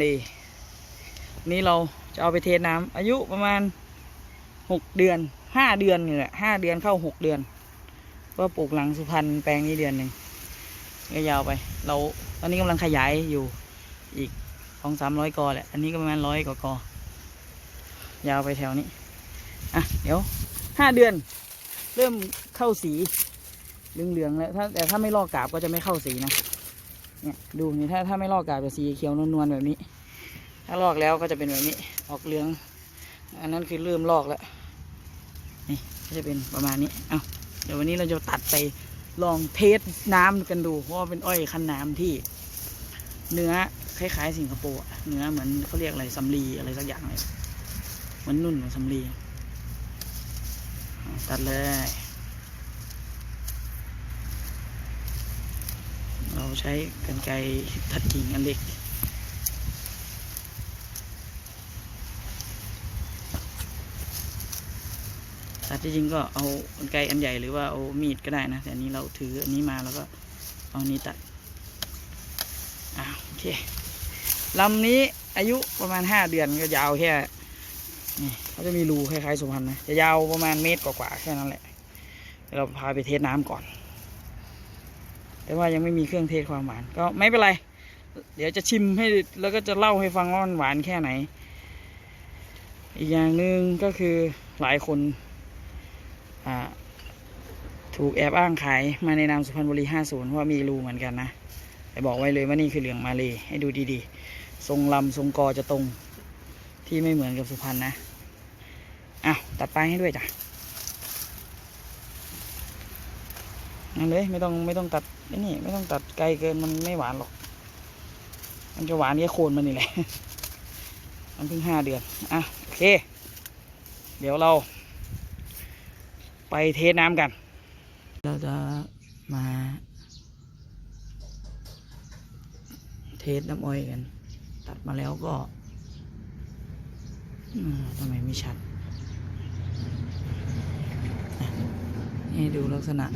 เลยนี่เราจะเอาไปเทน้ำอายุประมาณหกเดือนห้าเดือนนี่แหละห้าเดือนเข้าหกเดือน ก็ปลูกหลังสุพรรณแปลงนี้เดือนหนึ่งก็ยาวไป เราตอนนี้กำลังขยายอยู่อีกสองสามร้อยกอแหละ อันนี้ก็ประมาณร้อยกว่ากอยาวไปแถวนี้ อะ เดี๋ยวห้าเดือน เริ่มเข้าสีเหลืองๆแล้วถ้าแต่ถ้าไม่ลอกกาบก็จะไม่เข้าสีนะ เนี่ยดูนี่ถ้าถ้าไม่ลอกกาบจะสีเขียวนวลๆแบบนี้ ถ้าลอกแล้วก็จะเป็นแบบนี้ออกเหลือง อันนั้นคือเริ่มลอกแล้วนี่ก็จะเป็นประมาณนี้เอาเดี๋ยววันนี้เราจะตัดไปลองเทสน้ำกันดูเพราะว่าเป็นอ้อยคั้นน้ำที่ เนื้อคล้ายๆสิงคโปร์เนื้อเหมือนเขาเรียกอะไรสำลีอะไรสักอย่างเลยเหมันนุ่นเหมือนสำลีตัดเลย เรา ใช้กรรไกรตัดกิ่งอันเล็ก ตัดที่จริงก็เอากรรไกรอันใหญ่หรือว่าเอามีดก็ได้นะ แต่อันนี้เราถืออันนี้มาแล้วก็เอาอันนี้ตัดอ่าโอเคลำนี้อายุประมาณห้าเดือนก็ยาวแค่นี่เขาจะมีรูคล้ายๆสุพรรณนะจะยาวประมาณเมตรกว่าๆแค่นั้นแหละเราพาไปเทสน้ำก่อน แต่ว่ายังไม่มีเครื่องเทศความหวาน ก็ไม่เป็นไร เดี๋ยวจะชิมให้แล้วก็จะเล่าให้ฟังว่ามันหวานแค่ไหน อีกอย่างหนึ่งก็คือหลายคนถูกแอบอ้างขายมาในนามสุพรรณบุรี 50 เพราะว่ามีรูเหมือนกันนะแต่บอกไว้เลยว่านี่คือเหลืองมาเลยให้ดูดีๆ ทรงลำทรงกอจะตรงที่ไม่เหมือนกับสุพรรณนะอ้าวตัดไปให้ด้วยจ้ะ นั่นเลยไม่ต้องไม่ต้องตัดไอ้นี่ ไม่ต้องตัดไกลเกินมันไม่หวานหรอก มันจะหวานแค่โคนมันนี่แหละ มันเพิ่งห้าเดือน อะโอเค เดี๋ยวเรา ไปเทน้ำกัน เราจะมาเทสน้ำอ้อยกัน ตัดมาแล้วก็ทำไมไม่ชัดอะนี่ดูลักษณะ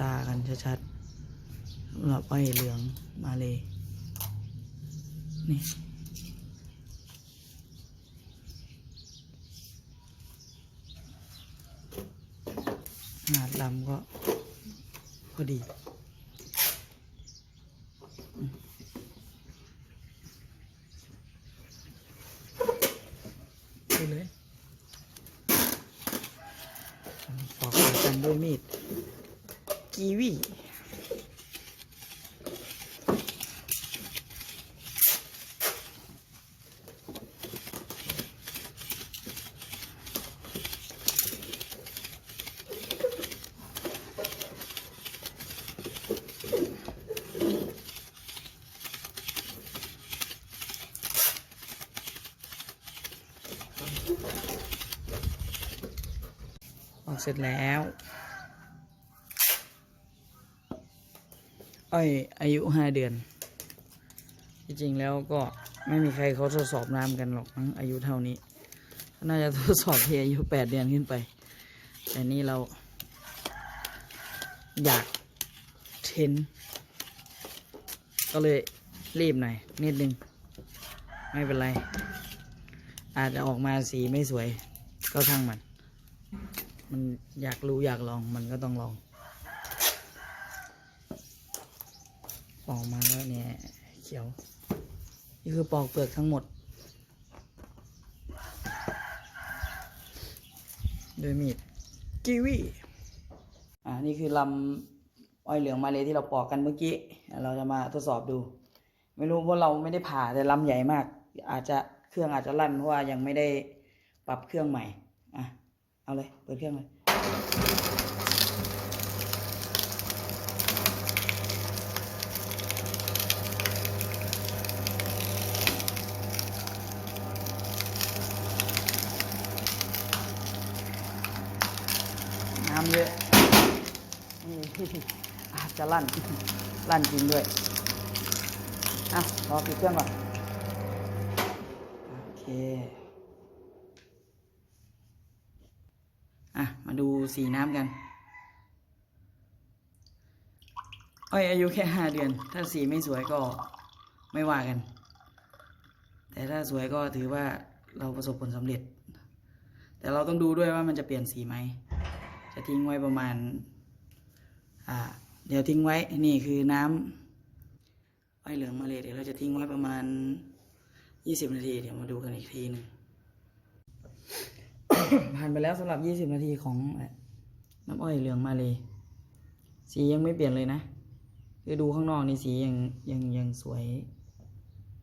ตากันชัดๆสำหรับอ้เหลืองมาเลย นี่ขนาดลำก็พอดีไปเลยปอกกันด้วยมีด กีวีออกเสร็จแล้ว อ้อยอายุห้าเดือนจริงๆแล้วก็ไม่มีใครเขาทดสอบน้ำกันหรอกมั้งอายุเท่านี้ น่าจะทดสอบที่อายุแปดเดือนขึ้นไป แต่นี่เรา อยากเทนก็เลยรีบหน่อยนิดนึง ไม่เป็นไร อาจจะออกมาสีไม่สวย ก็ช่างมัน มันอยากรู้อยากลองมันก็ต้องลอง ปอกมาแล้วเนี่ยเขียว นี่คือปอกเปลือกทั้งหมด โดยมีดกิวีอ่านี่คือลำอ้อยเหลืองมาเลยที่เราปอกกันเมื่อกี้ เราจะมาทดสอบดู ไม่รู้ว่าเราไม่ได้ผ่าแต่ลำใหญ่มาก อาจจะเครื่องอาจจะลั่นเพราะว่ายังไม่ได้ปรับเครื่องใหม่ อะ เอาเลย เปิดเครื่องเลย น้ำเยอะนี่อาจจะลั่น ลั่นจริงด้วยอะรอปิดเครื่องก่อน โอเค อะ มาดูสีน้ำกันอ้อยอายุแค่ห้าเดือน ถ้าสีไม่สวยก็ไม่ว่ากัน แต่ถ้าสวยก็ถือว่าเราประสบผลสำเร็จ แต่เราต้องดูด้วยว่ามันจะเปลี่ยนสีไหม จะทิ้งไว้ประมาณอ่าเดี๋ยวทิ้งไว้นี่คือน้ำอ้อยเหลืองมาเลยเดี๋ยวเราจะทิ้งไว้ประมาณยี่สิบนาที เดี๋ยวมาดูกันอีกทีหนึ่งผ่านไปแล้วสำหรับยี่สิบนาทีของน้ำอ้อยเหลืองมาเลยสียังไม่เปลี่ยนเลยนะคือดูข้างนอกนี่สียังยังยังสวย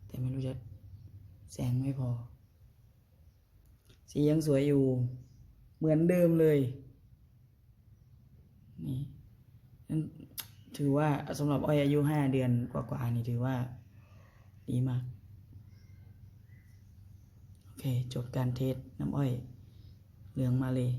แต่ไม่รู้จะแสงไม่พอ สียังสวยอยู่ เหมือนเดิมเลย นี่นั่นถือว่าสำหรับอ้อยอายุห้าเดือนกว่าๆนี่ถือว่า ดีมาก โอเค จบการเทสน้ำอ้อยเหลืองมาเลย